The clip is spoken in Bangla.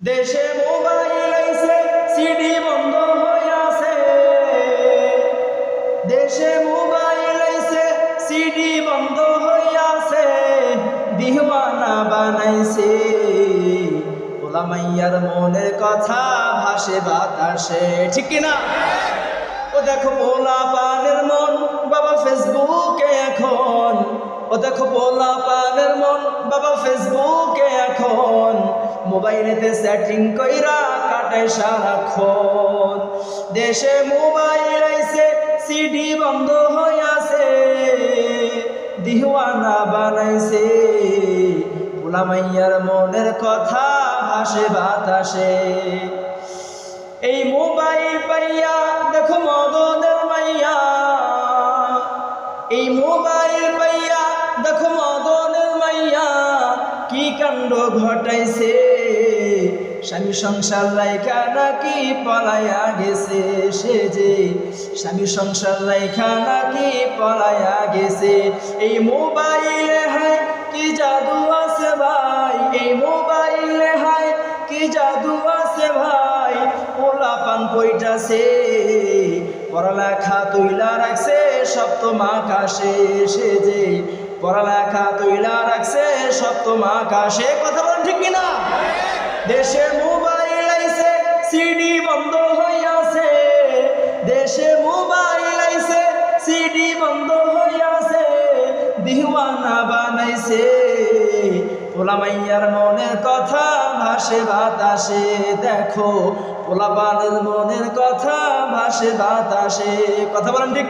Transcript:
দেশে মোবাইল আইছে, সিডি বন্ধ হয়ে আছে। দেশে মোবাইল আইছে, সিডি বন্ধ হয়ে আছে। দিহওয়ানা বানাইছে। ওলা মাইয়ার মনের কথা ভাসে বাতাসে, ঠিক না ও দেখো পোলা পানের মন, বাবা ফেসবুকে এখন। ও দেখো পোলা পানের মন, বাবা ফেসবুকে মোবাইলেতে সেটিং কইরা কাটে সারাক্ষণ। দেশে মোবাইল আইছে সিডি বন্ধ হয়ে আছে দিহওয়ানা বানাইছে। পোলা মাইয়ার মনের কথা ভাসে বাতাসে। এই মোবাইল পাইয়া দেখো মদনের মাইয়া। এই মোবাইল পাইয়া দেখো মদনের মাইয়া। কি কাণ্ড ঘটাইছে? স্বামী সংসার লাইকা নাকি পলায়া গেছে সে যে। স্বামী সংসার লাইকা নাকি পলায়া গেছে। এই মোবাইলে হায় কি জাদু আছে ভাই? এই মোবাইলে হায় কি জাদু আছে ভাই? ওলা পান কইটাছে পড়ালেখা তুইলা রাখছে, সপ্তম আকাশে সে যে। পড়ালেখা তুইলা রাখছে, সপ্তম আকাশে। কথা কিনা? দেশে মোবাইল আইছে, সিডি বন্ধ হইয়াছে দেশে মোবাইল আইছে, সিডি বন্ধ হইয়াছে দিওয়ানা বানাইছে। পোলা মাইয়ার মনের কথা ভাসে বাতাসে, দেখো। পোলা বানের মনের কথা ভাসে বাতাসে। কথা বলেন ঠিক?